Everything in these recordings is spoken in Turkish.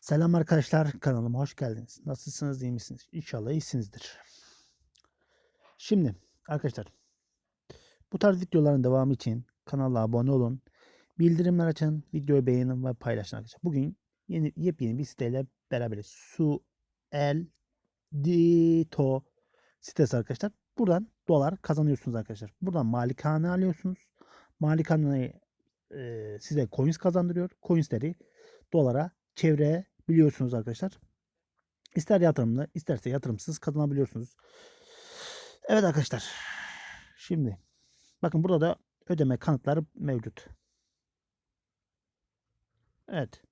Selam arkadaşlar kanalıma hoş geldiniz. Nasılsınız iyi misiniz? İnşallah iyisinizdir. Şimdi arkadaşlar bu tarz videoların devamı için kanala abone olun. Bildirimler açın, videoyu beğenin ve paylaşın arkadaşlar. Bugün yeni yepyeni bir siteyle beraberiz. Su El Dito sitesi arkadaşlar. Buradan dolar kazanıyorsunuz arkadaşlar. Buradan malikane alıyorsunuz. Malikaneyi e, size coins kazandırıyor. Coinsleri dolara çevirebiliyorsunuz arkadaşlar. İster yatırımlı isterse yatırımsız kazanabiliyorsunuz. Evet arkadaşlar. Şimdi bakın burada da ödeme kanıtları mevcut. Evet.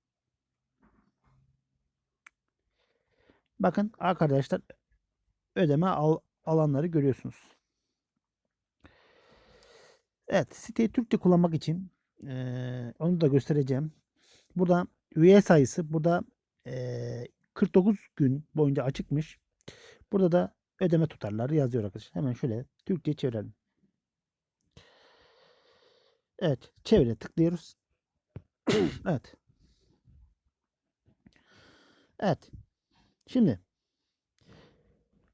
Bakın arkadaşlar ödeme al, alanları görüyorsunuz. Evet siteyi Türkçe kullanmak için eee, onu da göstereceğim. Burada üye sayısı burada eee, 49 gün boyunca açıkmış. Burada da ödeme tutarları yazıyor arkadaşlar. Hemen şöyle Türkçe çevirelim. Evet, çevire tıklıyoruz. evet. Evet. Şimdi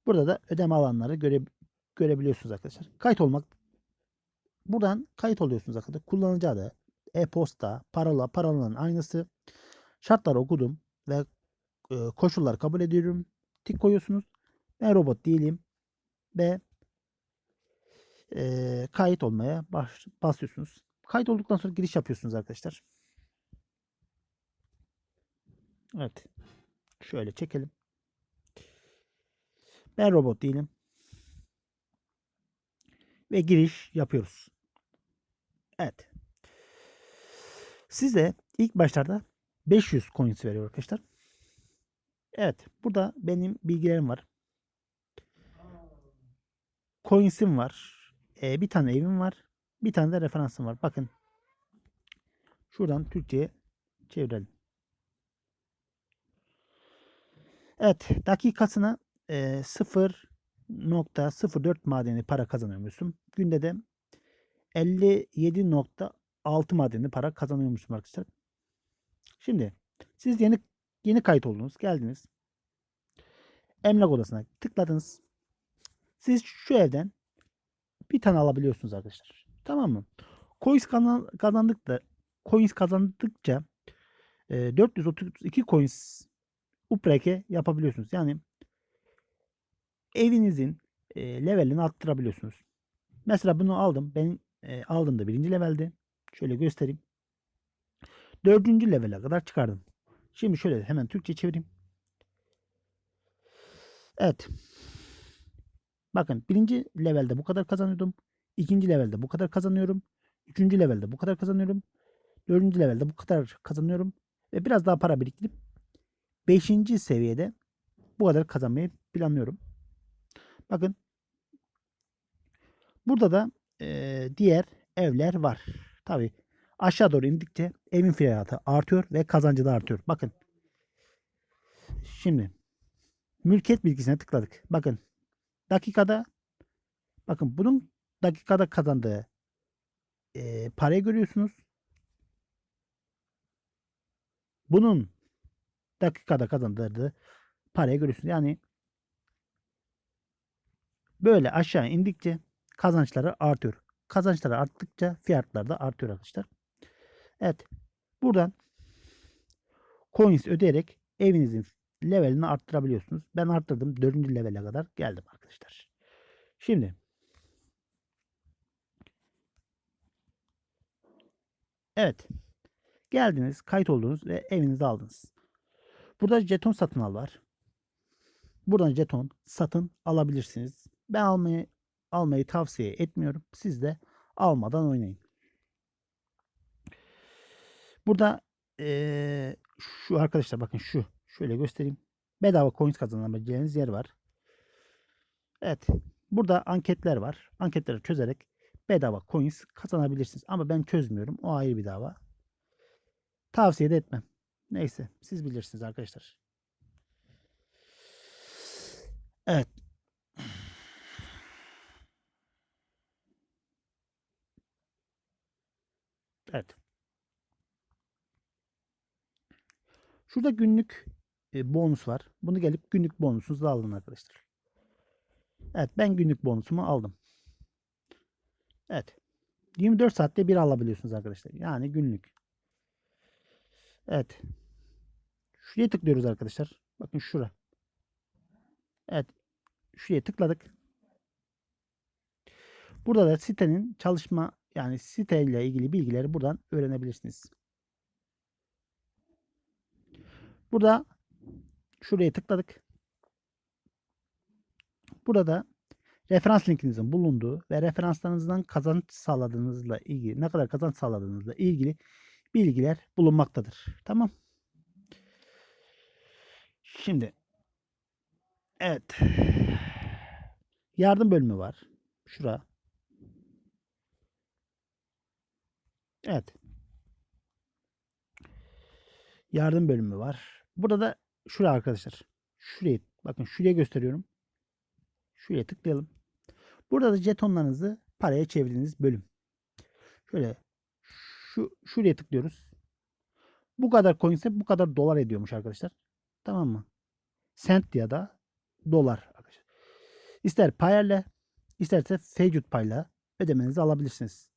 burada da ödeme alanları göre, görebiliyorsunuz arkadaşlar. Kayıt olmak buradan kayıt oluyorsunuz arkadaşlar. Kullanıcı adı, e-posta, parola, parolanın aynısı. Şartları okudum ve e, koşulları kabul ediyorum. Tik koyuyorsunuz. Ben robot değilim. Ve e, kayıt olmaya baş, basıyorsunuz. Kayıt olduktan sonra giriş yapıyorsunuz arkadaşlar. Evet. Şöyle çekelim. Ben robot değilim. Ve giriş yapıyoruz. Evet. Size ilk başlarda 500 coins veriyor arkadaşlar. Evet. Burada benim bilgilerim var. Coins'im var. Ee, bir tane evim var. Bir tane de referansım var. Bakın. Şuradan Türkçe'ye çevirelim. Evet. Dakikasına e, 0.04 madeni para kazanıyormuşum. Günde de 57.6 madeni para kazanıyormuşum arkadaşlar. Şimdi siz yeni yeni kayıt oldunuz. Geldiniz. Emlak odasına tıkladınız. Siz şu evden bir tane alabiliyorsunuz arkadaşlar. Tamam mı? Coins kazan, kazandıkça coins kazandıkça e, 432 coins upreke yapabiliyorsunuz. Yani evinizin e, levelini arttırabiliyorsunuz. Mesela bunu aldım. Ben e, aldığımda birinci levelde. Şöyle göstereyim. Dördüncü levele kadar çıkardım. Şimdi şöyle hemen Türkçe çevireyim. Evet. Bakın birinci levelde bu kadar kazanıyordum. ikinci levelde bu kadar kazanıyorum. Üçüncü levelde bu kadar kazanıyorum. Dördüncü levelde bu kadar kazanıyorum. Ve biraz daha para biriktirip beşinci seviyede bu kadar kazanmayı planlıyorum. Bakın. Burada da e, diğer evler var. Tabi aşağı doğru indikçe evin fiyatı artıyor ve kazancı da artıyor. Bakın. Şimdi mülkiyet bilgisine tıkladık. Bakın dakikada bakın bunun dakikada kazandığı e, parayı görüyorsunuz. Bunun dakikada kazandığı parayı görüyorsunuz. Yani böyle aşağı indikçe kazançları artıyor. Kazançları arttıkça fiyatlar da artıyor arkadaşlar. Evet. Buradan coins ödeyerek evinizin levelini arttırabiliyorsunuz. Ben arttırdım. 4. levele kadar geldim arkadaşlar. Şimdi Evet. Geldiniz, kayıt oldunuz ve evinizi aldınız. Burada jeton satın al var. Buradan jeton satın alabilirsiniz. Ben almayı almayı tavsiye etmiyorum. Siz de almadan oynayın. Burada ee, şu arkadaşlar bakın şu şöyle göstereyim. Bedava coins kazanabileceğiniz yer var. Evet. Burada anketler var. Anketleri çözerek bedava coins kazanabilirsiniz. Ama ben çözmüyorum. O ayrı bir dava. Tavsiye de etmem. Neyse. Siz bilirsiniz arkadaşlar. Evet. Evet. Şurada günlük e, bonus var. Bunu gelip günlük bonusunuzu alın arkadaşlar. Evet ben günlük bonusumu aldım. Evet. 24 saatte bir alabiliyorsunuz arkadaşlar. Yani günlük. Evet. Şuraya tıklıyoruz arkadaşlar. Bakın şura. Evet. Şuraya tıkladık. Burada da sitenin çalışma yani siteyle ilgili bilgileri buradan öğrenebilirsiniz. Burada şuraya tıkladık. Burada referans linkinizin bulunduğu ve referanslarınızdan kazanç sağladığınızla ilgili ne kadar kazanç sağladığınızla ilgili bilgiler bulunmaktadır. Tamam. Şimdi evet. Yardım bölümü var. Şura. Evet. Yardım bölümü var. Burada da şuraya arkadaşlar. Şuraya bakın şuraya gösteriyorum. Şuraya tıklayalım. Burada da jetonlarınızı paraya çevirdiğiniz bölüm. Şöyle şu şuraya tıklıyoruz. Bu kadar coin ise bu kadar dolar ediyormuş arkadaşlar. Tamam mı? Cent ya da dolar arkadaşlar. İster payerle isterse Feycut payla ödemenizi alabilirsiniz.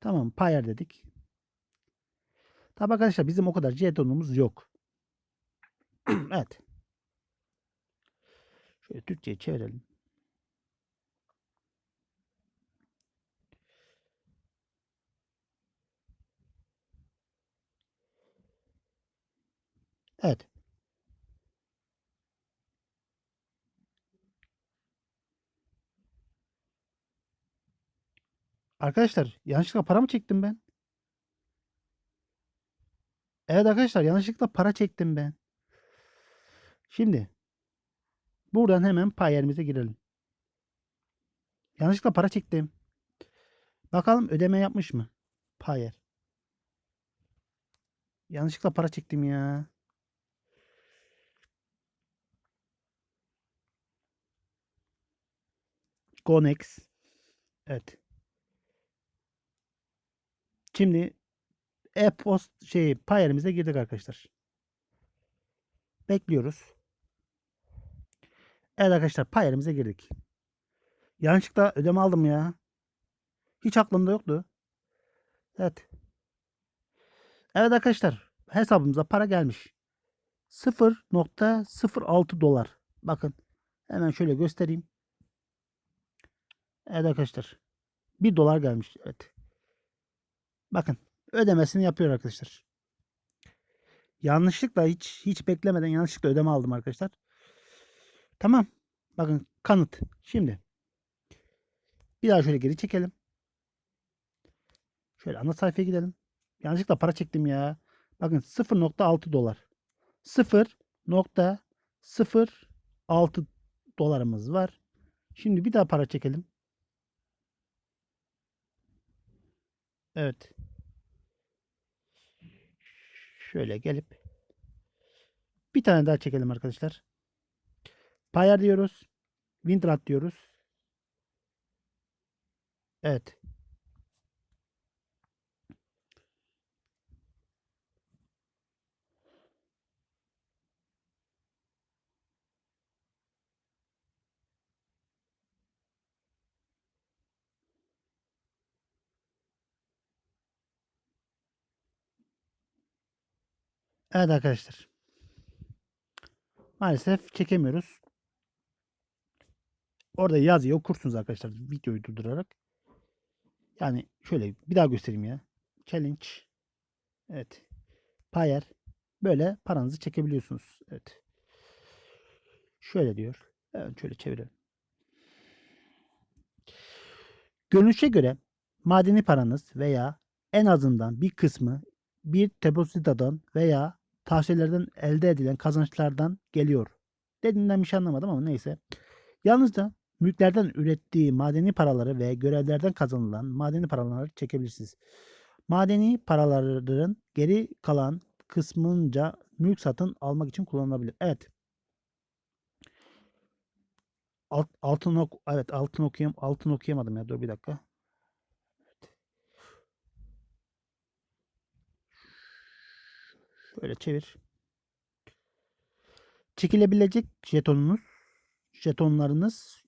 Tamam payer dedik. Tabi arkadaşlar bizim o kadar jetonumuz yok. evet. Şöyle Türkçe'ye çevirelim. Evet. Arkadaşlar yanlışlıkla para mı çektim ben? Evet arkadaşlar yanlışlıkla para çektim ben. Şimdi buradan hemen pay yerimize girelim. Yanlışlıkla para çektim. Bakalım ödeme yapmış mı? Payer. Yanlışlıkla para çektim ya. Gonex. Evet. Şimdi e-post şey payerimize girdik arkadaşlar. Bekliyoruz. Evet arkadaşlar payerimize girdik. Yanlışlıkla ödeme aldım ya. Hiç aklımda yoktu. Evet. Evet arkadaşlar hesabımıza para gelmiş. 0.06 dolar. Bakın hemen şöyle göstereyim. Evet arkadaşlar. 1 dolar gelmiş. Evet. Bakın ödemesini yapıyor arkadaşlar. Yanlışlıkla hiç hiç beklemeden yanlışlıkla ödeme aldım arkadaşlar. Tamam. Bakın kanıt. Şimdi bir daha şöyle geri çekelim. Şöyle ana sayfaya gidelim. Yanlışlıkla para çektim ya. Bakın 0.6 dolar. 0.06 dolarımız var. Şimdi bir daha para çekelim. Evet. Şöyle gelip bir tane daha çekelim arkadaşlar. Payer diyoruz. Windrat diyoruz. Evet. Evet arkadaşlar. Maalesef çekemiyoruz. Orada yazıyı okursunuz arkadaşlar videoyu durdurarak. Yani şöyle bir daha göstereyim ya. Challenge. Evet. Payer. Böyle paranızı çekebiliyorsunuz. Evet. Şöyle diyor. Evet şöyle çevirelim. Görünüşe göre madeni paranız veya en azından bir kısmı bir depozitadan veya tahsillerden elde edilen kazançlardan geliyor. Dediğinden bir şey anlamadım ama neyse. Yalnızca mülklerden ürettiği madeni paraları ve görevlerden kazanılan madeni paraları çekebilirsiniz. Madeni paraların geri kalan kısmınca mülk satın almak için kullanılabilir. Evet. Alt, altın ok evet altın okuyam altın okuyamadım ya. Dur bir dakika. Şöyle çevir. çekilebilecek jetonunuz jetonlarınız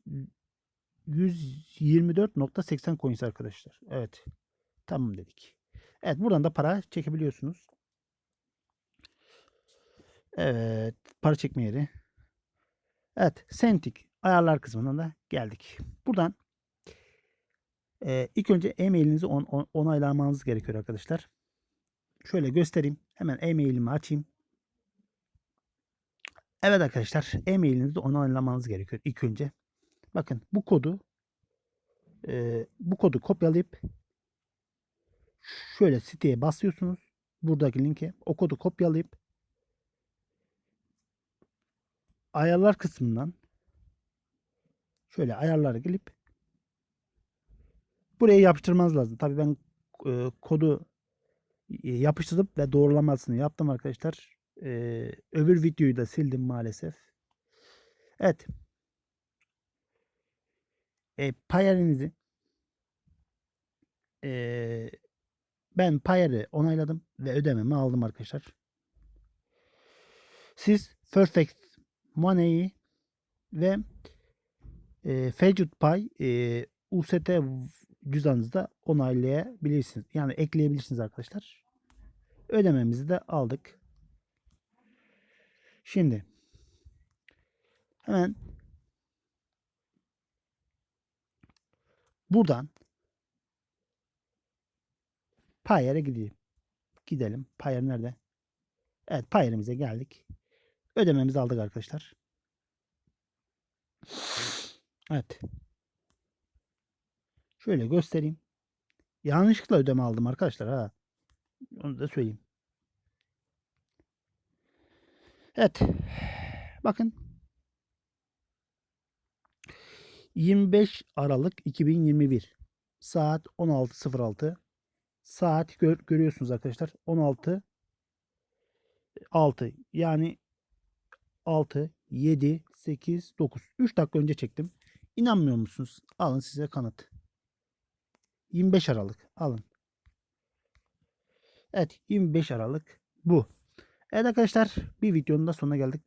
124.80 coins arkadaşlar. Evet. Tamam dedik. Evet buradan da para çekebiliyorsunuz. Evet. Para çekme yeri. Evet. Sentik ayarlar kısmına da geldik. Buradan e, ilk önce e-mailinizi on, on- onaylamanız gerekiyor arkadaşlar. Şöyle göstereyim. Hemen e-mailimi açayım. Evet arkadaşlar e-mailinizi onaylamanız gerekiyor ilk önce. Bakın bu kodu e, bu kodu kopyalayıp şöyle siteye basıyorsunuz. Buradaki linke o kodu kopyalayıp ayarlar kısmından şöyle ayarlara gelip buraya yapıştırmanız lazım. Tabii ben e, kodu e, yapıştırıp ve doğrulamasını yaptım arkadaşlar. E, öbür videoyu da sildim maalesef. Evet. E, payerinizi e, ben payeri onayladım ve ödememi aldım arkadaşlar. Siz Perfect Money'i ve e, Fecit Pay e, UST cüzdanınızda onaylayabilirsiniz. Yani ekleyebilirsiniz arkadaşlar. Ödememizi de aldık. Şimdi hemen buradan Payer'e gideyim. Gidelim. Payer nerede? Evet Payer'imize geldik. Ödememizi aldık arkadaşlar. Evet. Şöyle göstereyim. Yanlışlıkla ödeme aldım arkadaşlar ha. Onu da söyleyeyim. Evet. Bakın. 25 Aralık 2021 saat 16.06 saat gör, görüyorsunuz arkadaşlar 16 6 yani 6 7 8 9 3 dakika önce çektim. İnanmıyor musunuz? Alın size kanıt. 25 Aralık alın. Evet 25 Aralık bu. Evet arkadaşlar bir videonun da sonuna geldik.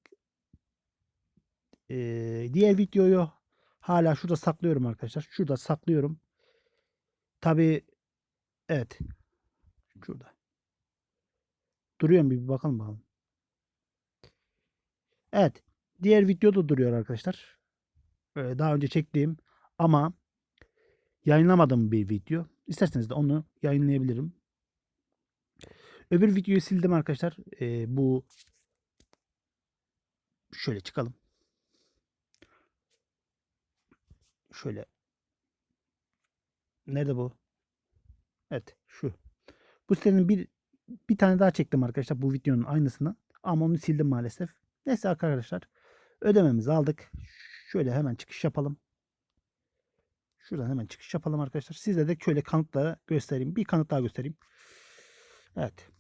Ee, diğer videoyu hala şurada saklıyorum arkadaşlar. Şurada saklıyorum. Tabi evet. Şurada. Duruyor mu bir bakalım bakalım. Evet. Diğer videoda duruyor arkadaşlar. Ee, daha önce çektiğim ama yayınlamadığım bir video. İsterseniz de onu yayınlayabilirim. Öbür videoyu sildim arkadaşlar. Ee, bu şöyle çıkalım. Şöyle. Nerede bu? Evet şu. Bu sitenin bir bir tane daha çektim arkadaşlar bu videonun aynısını. Ama onu sildim maalesef. Neyse arkadaşlar. Ödememizi aldık. Şöyle hemen çıkış yapalım. Şuradan hemen çıkış yapalım arkadaşlar. Size de şöyle kanıtları göstereyim. Bir kanıt daha göstereyim. Evet.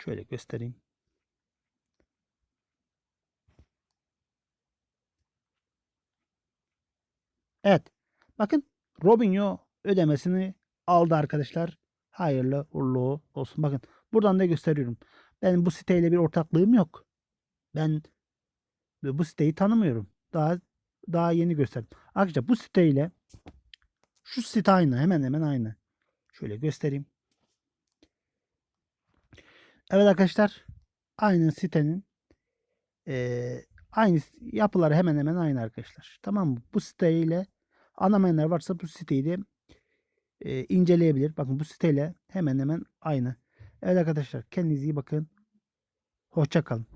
Şöyle göstereyim. Evet. Bakın Robinho ödemesini aldı arkadaşlar. Hayırlı uğurlu olsun. Bakın buradan da gösteriyorum. Ben bu siteyle bir ortaklığım yok. Ben bu siteyi tanımıyorum. Daha daha yeni gösterdim. Arkadaşlar bu siteyle şu site aynı. Hemen hemen aynı. Şöyle göstereyim. Evet arkadaşlar. Aynı sitenin eee aynı yapıları hemen hemen aynı arkadaşlar. Tamam mı? Bu siteyle anlamayanlar varsa bu siteyi de e, inceleyebilir. Bakın bu siteyle hemen hemen aynı. Evet arkadaşlar kendinize iyi bakın. Hoşça kalın.